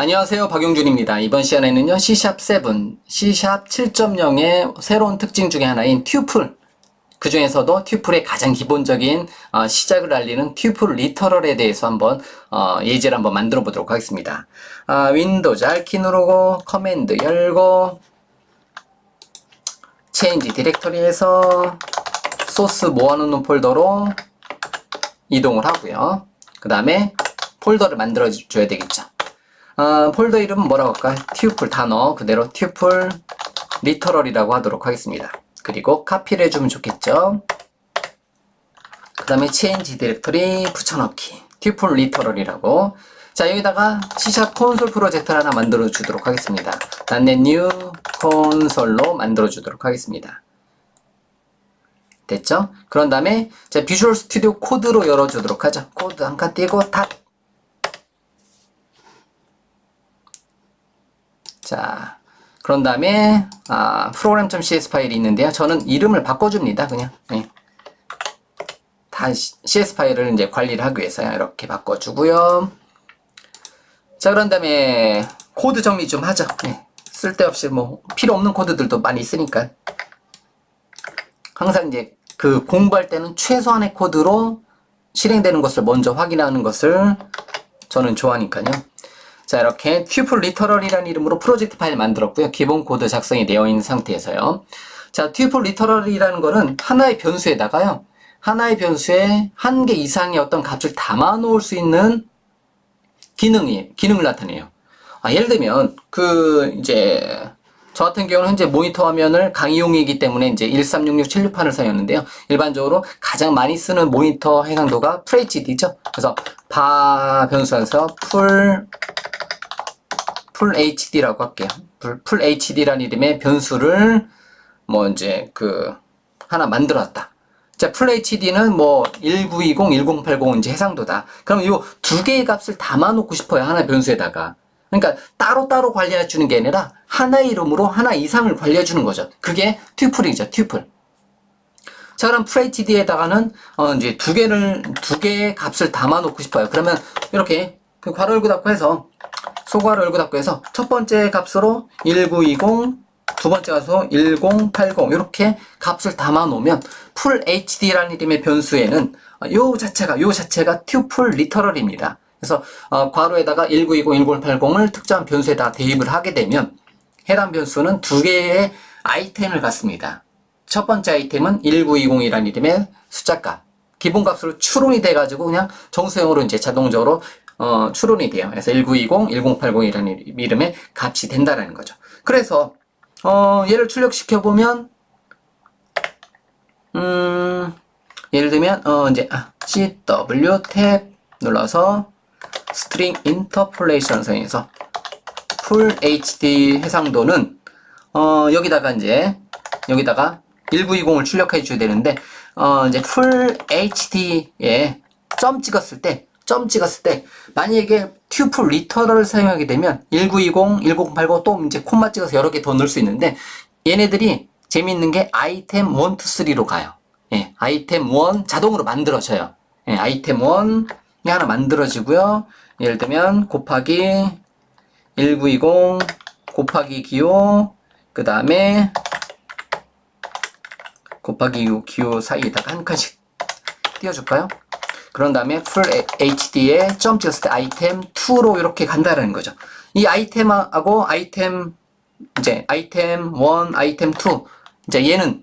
안녕하세요. 박용준입니다. 이번 시간에는요, C샵 7, C샵 7.0의 새로운 특징 중에 하나인 튜플. 그 중에서도 튜플의 가장 기본적인 어, 시작을 알리는 튜플 리터럴에 대해서 한번 어, 예제를 한번 만들어 보도록 하겠습니다. 아, 윈도우 알키 누르고 커맨드 열고 체인지 디렉터리에서 소스 모아놓는 폴더로 이동을 하고요. 그 다음에 폴더를 만들어 줘야 되겠죠. 아, 폴더 이름은 뭐라고 할까요? 튜플 단어 그대로 튜플 리터럴이라고 하도록 하겠습니다. 그리고 카피를 해주면 좋겠죠. 그 다음에 체인지 디렉터리 붙여넣기 튜플 리터럴이라고 자 여기다가 C샵 콘솔 프로젝트를 하나 만들어 주도록 하겠습니다. 단넷 뉴 콘솔로 만들어 주도록 하겠습니다. 됐죠? 그런 다음에 자 비주얼 스튜디오 코드로 열어주도록 하죠. 코드 한 칸 띄고 닫 자, 그런 다음에 아, 프로그램.cs 파일이 있는데요. 저는 이름을 바꿔줍니다. 그냥 예. 다 CS 파일을 이제 관리를 하기 위해서요. 이렇게 바꿔주고요. 자, 그런 다음에 코드 정리 좀 하죠. 예. 쓸데없이 뭐 필요 없는 코드들도 많이 있으니까 항상 이제 그 공부할 때는 최소한의 코드로 실행되는 것을 먼저 확인하는 것을 저는 좋아하니까요. 자 이렇게 튜플 리터럴이라는 이름으로 프로젝트 파일 만들었고요. 기본 코드 작성이 되어 있는 상태에서요. 자 튜플 리터럴이라는 거는 하나의 변수에다가요. 하나의 변수에 한 개 이상의 어떤 값을 담아 놓을 수 있는 기능이 기능을 나타내요. 아, 예를 들면 그 이제 저 같은 경우는 현재 모니터 화면을 강의용이기 때문에 이제 1366-768을 사용하는데요. 일반적으로 가장 많이 쓰는 모니터 해상도가 FHD죠. 그래서 바 변수에서 풀 풀 HD라고 할게요. 풀, 풀 HD라는 이름의 변수를 뭐 이제 그 하나 만들었다. 자, 풀 HD는 뭐 1920, 1080 이제 해상도다. 그럼 이 두 개의 값을 담아 놓고 싶어요. 하나 변수에다가. 그러니까 따로따로 관리해 주는 게 아니라 하나의 이름으로 하나 이상을 관리해 주는 거죠. 그게 튜플이죠. 튜플. 자, 그럼 FHD에다가는 어 이제 두 개를 두 개의 값을 담아 놓고 싶어요. 그러면 이렇게 그 괄호 열고 닫고 해서 열고 닫고 해서 첫 번째 값으로 1920, 두 번째 값으로 1080 이렇게 값을 담아 놓으면 풀 HD라는 이름의 변수에는 요 자체가 요 자체가 튜플 리터럴입니다. 그래서 어, 괄호에다가 1920, 1080을 특정한 변수에다 대입을 하게 되면 해당 변수는 두 개의 아이템을 갖습니다. 첫 번째 아이템은 1920이라는 이름의 숫자값. 기본값으로 추론이 돼가지고 그냥 정수형으로 이제 자동적으로 어, 추론이 돼요. 그래서 1920, 1080이라는 이름의 값이 된다라는 거죠. 그래서 어, 얘를 출력시켜 보면 음, 예를 들면 어, 이제 아, CW 탭 눌러서 스트링 인터폴레이션 사용해서 풀 HD 해상도는 어, 여기다가 이제 여기다가 1920을 출력해 줘야 되는데 어, 이제 풀 HD에 점 찍었을 때 점 찍었을 때 만약에 튜플 리터럴을 사용하게 되면 1920, 1080또 이제 콤마 찍어서 여러 개 더 넣을 수 있는데 얘네들이 재미있는 게 아이템 1, 2, 3로 가요. 예, 아이템 1 자동으로 만들어져요. 예, 아이템 1이 하나 만들어지고요. 예를 들면 곱하기 1920 곱하기 기호 그 다음에 곱하기 요 기호 사이에다가 한 칸씩 띄워줄까요? 그런 다음에 풀 HD에 점 찍었을 때 아이템 2로 이렇게 간다라는 거죠. 이 아이템하고 아이템 이제 아이템 1, 아이템 2 이제 얘는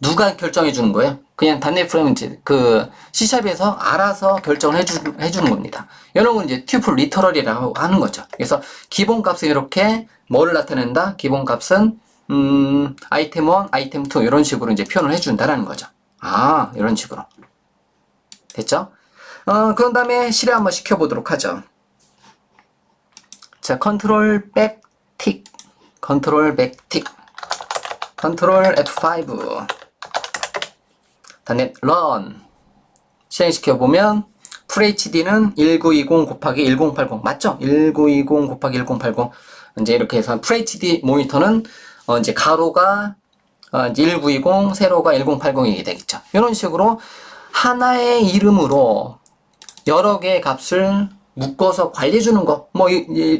누가 결정해 주는 거예요? 그냥 단넷 프레임 이제 그 C샵에서 알아서 결정을 해주, 해주는 겁니다. 이런 건 이제 튜플 리터럴이라고 하는 거죠. 그래서 기본 값은 이렇게 뭐를 나타낸다? 기본 값은 음, 아이템 1, 아이템 2 이런 식으로 이제 표현을 해준다라는 거죠. 아, 이런 식으로. 됐죠? 어, 그런 다음에 실행 한번 시켜보도록 하죠. 자, 컨트롤 백 틱, 컨트롤 백 틱, 컨트롤 F5, 다음에 run 실행시켜보면 FHD는 1920 곱하기 1080 맞죠? 1920 곱하기 1080 이제 이렇게 해서 FHD 모니터는 어, 이제 가로가 어, 이제 1920, 세로가 1080이 되겠죠. 이런 식으로 하나의 이름으로 여러 개의 값을 묶어서 관리해 주는 거. 뭐,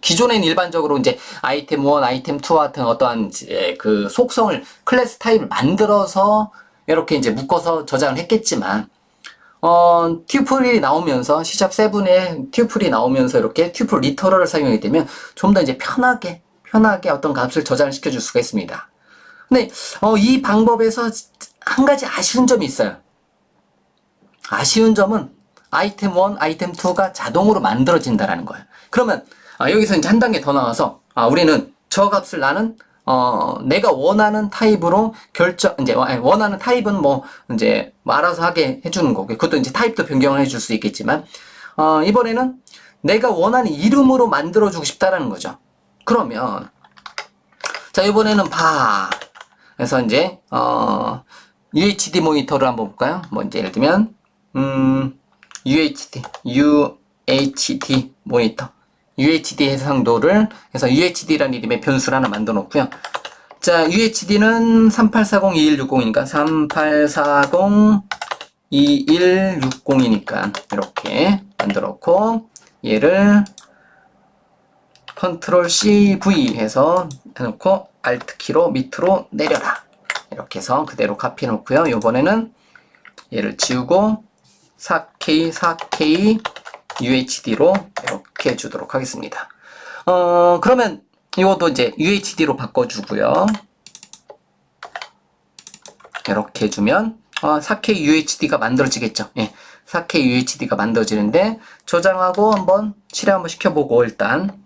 기존엔 일반적으로 이제 아이템 1, 아이템 2 같은 어떠한 그 속성을, 클래스 타입을 만들어서 이렇게 이제 묶어서 저장을 했겠지만, 어, 튜플이 나오면서, 시샵 7에 튜플이 나오면서 이렇게 튜플 리터럴을 사용하게 되면 좀 더 이제 편하게, 편하게 어떤 값을 저장을 시켜 줄 수가 있습니다. 근데, 어, 이 방법에서 한 가지 아쉬운 점이 있어요. 아쉬운 점은 아이템 1, 아이템 2가 자동으로 만들어진다라는 거예요. 그러면 아, 여기서 이제 한 단계 더 나와서 아, 우리는 저 값을 나는 어, 내가 원하는 타입으로 결정 이제 원하는 타입은 뭐 이제 뭐 알아서 하게 해주는 거고 그것도 이제 타입도 변경을 해줄 수 있겠지만 어, 이번에는 내가 원하는 이름으로 만들어주고 싶다라는 거죠. 그러면 자 이번에는 봐. 그래서 이제 어, UHD 모니터를 한번 볼까요? 뭐 이제 예를 들면 음, UHD, UHD 모니터. UHD 해상도를 해서 UHD라는 이름의 변수를 하나 만들어 놓고요. 자, UHD는 3840-2160이니까 3840-2160이니까 이렇게 만들어 놓고 얘를 컨트롤 C, V 해서 해놓고 Alt 키로 밑으로 내려라. 이렇게 해서 그대로 카피해 놓고요. 이번에는 얘를 지우고 4K, 4K UHD로 이렇게 주도록 하겠습니다. 어, 그러면 이것도 이제 UHD로 바꿔주고요. 이렇게 해주면 어, 4K UHD가 만들어지겠죠. 예, 4K UHD가 만들어지는데 저장하고 한번 실행 한번 시켜보고 일단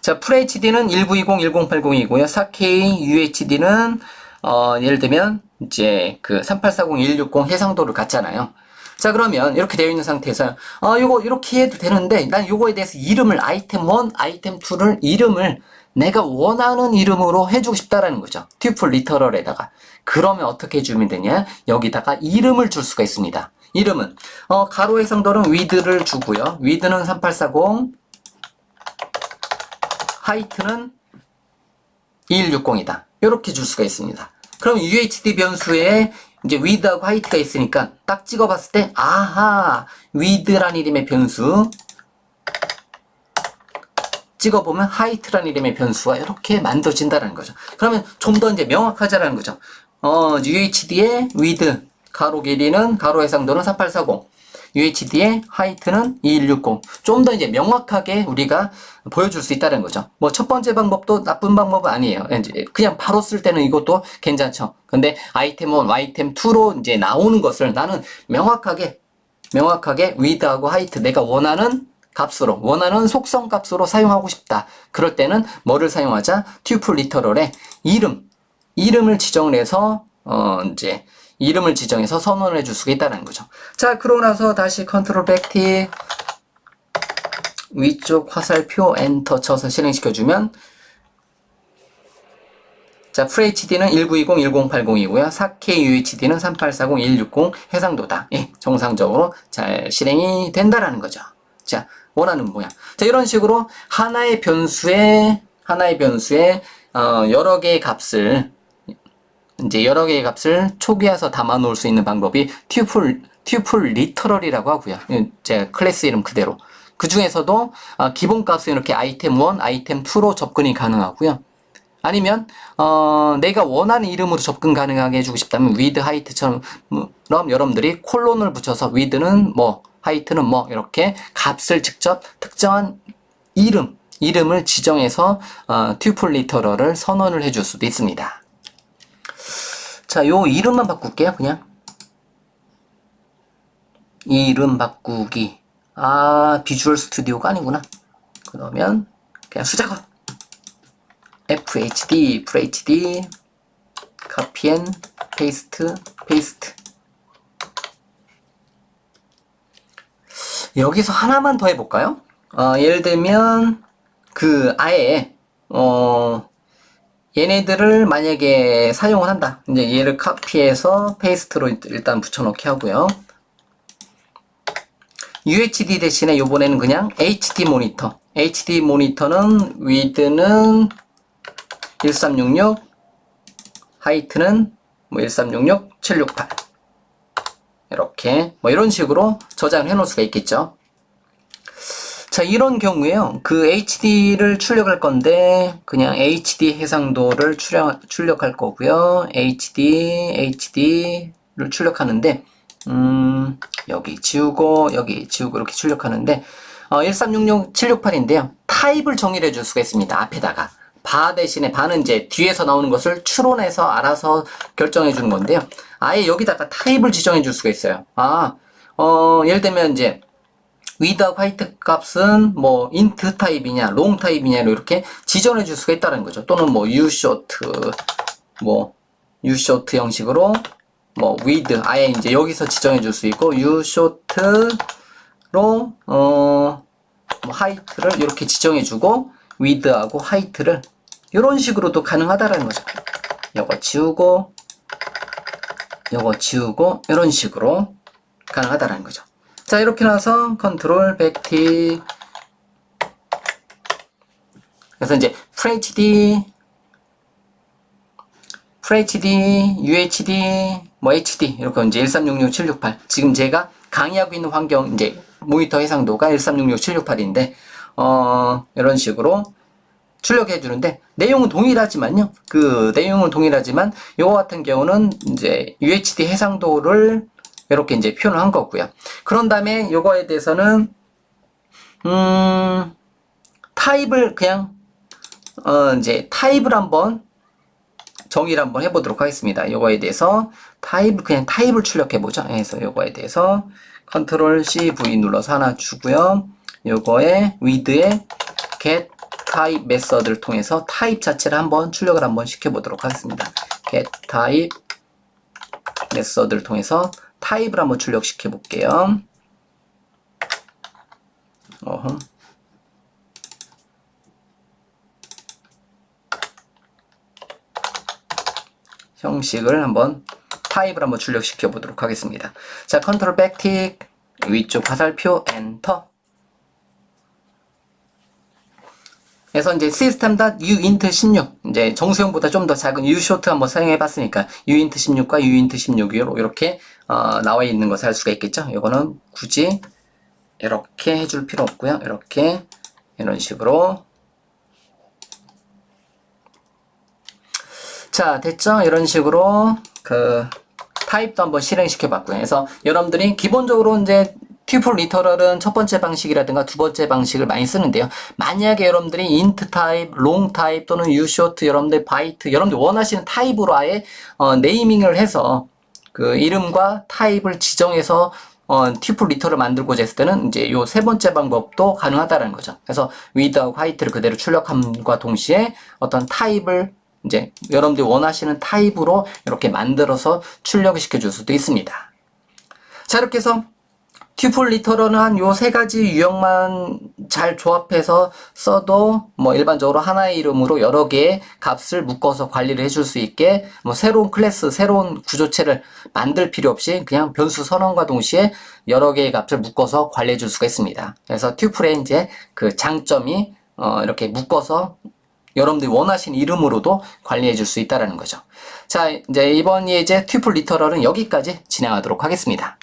자, FHD는 1920, 1080이고요. 4K UHD는 어, 예를 들면 이제 그 3840, 160 해상도를 갖잖아요. 자, 그러면 이렇게 되어 있는 상태에서 어, 요거 이렇게 해도 되는데 난 요거에 대해서 이름을 아이템 1, 아이템 2를 이름을 내가 원하는 이름으로 해주고 싶다라는 거죠. 튜플 리터럴에다가. 그러면 어떻게 해주면 되냐? 여기다가 이름을 줄 수가 있습니다. 이름은 어, 가로 해상도는 위드를 주고요. 위드는 3840, 하이트는 2160이다. 이렇게 줄 수가 있습니다. 그럼 UHD 변수에 이제 위드하고 하이트가 있으니까 딱 찍어봤을 때 아하 위드란 이름의 변수 찍어보면 하이트란 이름의 변수가 이렇게 만들어진다는 거죠. 그러면 좀 더 이제 명확하자라는 거죠. 어, UHD의 위드 가로 길이는 가로 해상도는 3840 UHD의 하이트는 2160. 좀 더 이제 명확하게 우리가 보여줄 수 있다는 거죠. 뭐 첫 번째 방법도 나쁜 방법은 아니에요. 그냥 바로 쓸 때는 이것도 괜찮죠. 근데 아이템 1, 아이템 2로 이제 나오는 것을 나는 명확하게 명확하게 위드하고 하이트 내가 원하는 값으로 원하는 속성 값으로 사용하고 싶다. 그럴 때는 뭐를 사용하자? 튜플 리터럴에 이름 이름을 지정을 해서 어 이제 이름을 지정해서 선언을 해줄 수가 있다는 거죠. 자, 그러고 나서 다시 컨트롤 백티 위쪽 화살표 엔터 쳐서 실행시켜주면 자, FHD는 1920, 1080이고요. 4K UHD는 3840, 160 해상도다. 예, 정상적으로 잘 실행이 된다라는 거죠. 자, 원하는 모양. 자, 이런 식으로 하나의 변수에 하나의 변수에 어, 여러 개의 값을 이제 여러 개의 값을 초기화해서 담아 놓을 수 있는 방법이 튜플 튜플 리터럴이라고 하고요. 제 클래스 이름 그대로. 그 중에서도 어, 기본 값은 이렇게 아이템 1, 아이템 2로 접근이 가능하고요. 아니면 어, 내가 원하는 이름으로 접근 가능하게 해주고 싶다면 with height처럼 여러분들이 콜론을 붙여서 with는 뭐 height는 뭐 이렇게 값을 직접 특정한 이름 이름을 지정해서 어, 튜플 리터럴을 선언을 해줄 수도 있습니다. 자, 요 이름만 바꿀게요, 그냥. 이름 바꾸기. 아, 비주얼 스튜디오가 아니구나. 그러면, 그냥 수작업. FHD, FHD, 카피 앤 페이스트, 페이스트. 여기서 하나만 더 해볼까요? 어, 예를 들면, 그, 아예, 어, 얘네들을 만약에 사용을 한다. 이제 얘를 카피해서 페이스트로 일단 붙여넣기 하고요. UHD 대신에 요번에는 그냥 HD 모니터. HD 모니터는 width는 1366, 하이트는 뭐 1366, 768. 이렇게 뭐 이런 식으로 저장을 해 놓을 수가 있겠죠. 자, 이런 경우에요. 그 HD를 출력할 건데, 그냥 HD 해상도를 출력, 출력할 거고요. HD, HD를 출력하는데, 음, 여기 지우고, 여기 지우고 이렇게 출력하는데, 어, 1366768인데요. 타입을 정의를 해줄 수가 있습니다. 앞에다가. 바 대신에 바는 이제 뒤에서 나오는 것을 추론해서 알아서 결정해 주는 건데요. 아예 여기다가 타입을 지정해 줄 수가 있어요. 아, 어, 예를 들면 이제, 위드 화이트 값은 뭐 인트 타입이냐 롱 타입이냐 이렇게 지정해 줄 수가 있다는 거죠. 또는 뭐 ushort 뭐 ushort 형식으로 뭐 with 아예 이제 여기서 지정해 줄 수 있고 ushort로 어 뭐 하이트를 이렇게 지정해 주고 with하고 하이트를 이런 식으로도 가능하다라는 거죠. 요거 지우고 요거 지우고 이런 식으로 가능하다라는 거죠. 자 이렇게 나서 컨트롤 백틱 그래서 이제 FHD FHD, UHD, 뭐 HD 이렇게 이제 1366768 지금 제가 강의하고 있는 환경 이제 모니터 해상도가 1366768인데 어 이런 식으로 출력해 주는데 내용은 동일하지만요. 그 내용은 동일하지만 이거 같은 경우는 이제 UHD 해상도를 이렇게 이제 표현을 한 거고요. 그런 다음에 요거에 대해서는 음 타입을 그냥 어 이제 타입을 한번 정의를 한번 해보도록 하겠습니다. 요거에 대해서 타입을 그냥 타입을 출력해 보죠. 그래서 요거에 대해서 컨트롤 C V 눌러서 하나 주고요. 요거에 with에 get type 메서드를 통해서 타입 자체를 한번 출력을 한번 시켜 보도록 하겠습니다. get type 메서드를 통해서 타입을 한번 출력시켜 볼게요. 어흠. 형식을 한번 타입을 한번 출력시켜 보도록 하겠습니다. 자, 컨트롤 백틱 위쪽 화살표 엔터. 그래서 이제 system.uint 16 이제 정수형보다 좀 더 작은 ushort 한번 사용해 봤으니까 uint 16과 uint 16으로 이렇게 어, 나와 있는 것을 알 수가 있겠죠. 이거는 굳이 이렇게 해줄 필요 없고요. 이렇게 이런 식으로 자 됐죠? 이런 식으로 그 타입도 한번 실행시켜 봤고요. 그래서 여러분들이 기본적으로 이제 튜플 리터럴은 첫 번째 방식이라든가 두 번째 방식을 많이 쓰는데요. 만약에 여러분들이 int 타입, 롱 타입 또는 ushort 여러분들 바이트 여러분들 원하시는 타입으로 아예 어, 네이밍을 해서 그 이름과 타입을 지정해서 어, 튜플 리터를 만들고자 했을 때는 이제 요 세 번째 방법도 가능하다는 거죠. 그래서 with하고 화이트를 그대로 출력함과 동시에 어떤 타입을 이제 여러분들이 원하시는 타입으로 이렇게 만들어서 출력을 시켜줄 수도 있습니다. 자, 이렇게 해서 튜플 리터럴은 한요 세 가지 유형만 잘 조합해서 써도 뭐 일반적으로 하나의 이름으로 여러 개의 값을 묶어서 관리를 해줄 수 있게 뭐 새로운 클래스, 새로운 구조체를 만들 필요 없이 그냥 변수 선언과 동시에 여러 개의 값을 묶어서 관리해 줄 수가 있습니다. 그래서 튜플의 이제 그 장점이 어 이렇게 묶어서 여러분들이 원하시는 이름으로도 관리해 줄 수 있다라는 거죠. 자, 이제 이번 예제 튜플 리터럴은 여기까지 진행하도록 하겠습니다.